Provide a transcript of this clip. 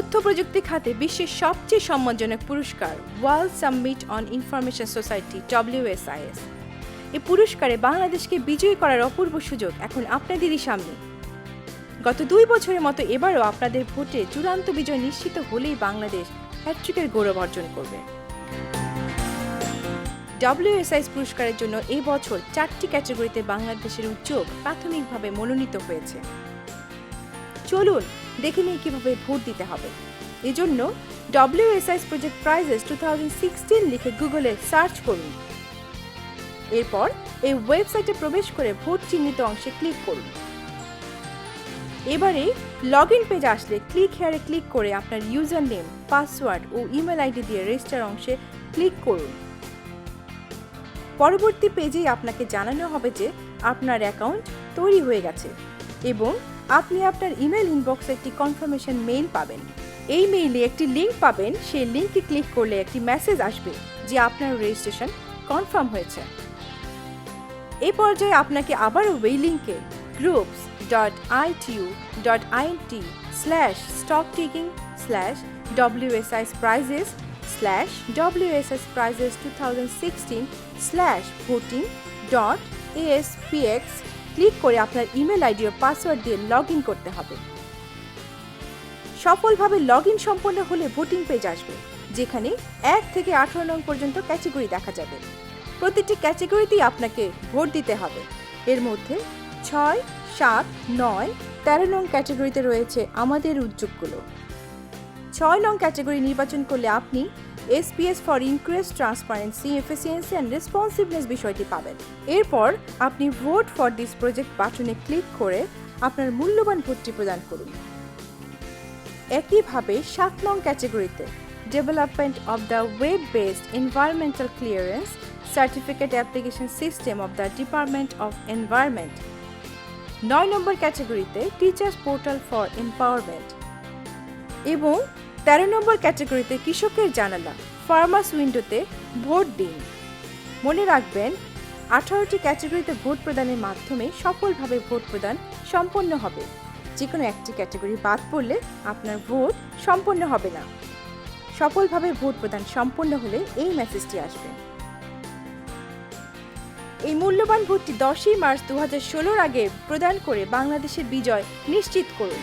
তথ্য প্রযুক্তি খাতে বিশ্বের সবচেয়ে সম্মানজনক পুরস্কার world summit on information society WSIS এই পুরস্কারে বাংলাদেশকে বিজয়ী করার অপূর্ব সুযোগ এখন আপনাদেরই সামনে। গত দুই বছরের মতো এবারও আপনাদের ভোটে চূড়ান্ত বিজয় নিশ্চিত হলেই বাংলাদেশ হ্যাট্রিকের গৌরব অর্জন করবে। ডব্লিউএসআইএস পুরস্কারের জন্য এই বছর চারটি ক্যাটাগরিতে বাংলাদেশের উদ্যোগ প্রাথমিকভাবে মনোনীত হয়েছে। চলুন দেখে নিই কীভাবে ভোট দিতে হবে। এজন্য ডব্লিউএসআইএস প্রজেক্ট প্রাইজেস টু লিখে গুগলে সার্চ করুন। এরপর এই ওয়েবসাইটে প্রবেশ করে ভোট চিহ্নিত অংশে ক্লিক করুন। এবারে লগ ইন পেজ আসলে ক্লিক হেয়ারে ক্লিক করে আপনার ইউজার নেম পাসওয়ার্ড ও ইমেল আইডি দিয়ে রেজিস্টার অংশে ক্লিক করুন। পরবর্তী পেজেই আপনাকে জানানো হবে যে আপনার অ্যাকাউন্ট তৈরি হয়ে গেছে এবং আপনি আপনার ইমেল ইনবক্সে একটি কনফার্মেশন মেইল পাবেন। এই মেইলে একটি লিংক পাবেন। সেই লিঙ্কে ক্লিক করলে একটি মেসেজ আসবে যে আপনার রেজিস্ট্রেশন কনফার্ম হয়েছে। এ পর্যায়ে আপনাকে আবারও ওই লিঙ্কে groups dot ITU dot INT slash stock taking slash WSIS prizes slash WSS prizes two thousand sixteen slash voting dot ASPX click করে আপনার ইমেল আইডি ও পাসওয়ার্ড দিয়ে লগ করতে হবে। সফলভাবে লগ সম্পন্ন হলে ভোটিং পেজ আসবে, যেখানে এক থেকে আঠারো নং পর্যন্ত ক্যাটাগরি দেখা যাবে। প্রতিটি ক্যাটাগরিতেই আপনাকে ভোট দিতে হবে। এর মধ্যে ছয়, সাত, নয়, তেরো নং ক্যাটাগরিতে রয়েছে আমাদের উদ্যোগগুলো। ছয় নং ক্যাটাগরি নির্বাচন করলে আপনি SPS for increase transparency efficiency and responsiveness বিষয়টি পাবেন। এরপর আপনি ভোট ফর দিস প্রজেক্ট বাটনে ক্লিক করে আপনার মূল্যবান ভোটটি প্রদান করুন। একইভাবে সাত নং ক্যাটাগরিতে development of the web based environmental clearance certificate application system of the department of environment নয় নম্বর ক্যাটাগরিতে টিচার্স পোর্টাল ফর এম্পাওয়ারমেন্ট এবং তেরো নম্বর ক্যাটাগরিতে কৃষকের জানালা ফার্মার্স উইন্ডোতে ভোট দিন। মনে রাখবেন, আঠারোটি ক্যাটাগরিতে ভোট প্রদানের মাধ্যমে সফলভাবে ভোট প্রদান সম্পন্ন হবে। যে কোনো একটি ক্যাটাগরি বাদ পড়লে আপনার ভোট সম্পন্ন হবে না। সফলভাবে ভোট প্রদান সম্পন্ন হলে এই মেসেজটি আসবে। এই মূল্যবান ভোটটি দশই মার্চ দু হাজার ষোলোর আগে প্রদান করে বাংলাদেশের বিজয় নিশ্চিত করুন।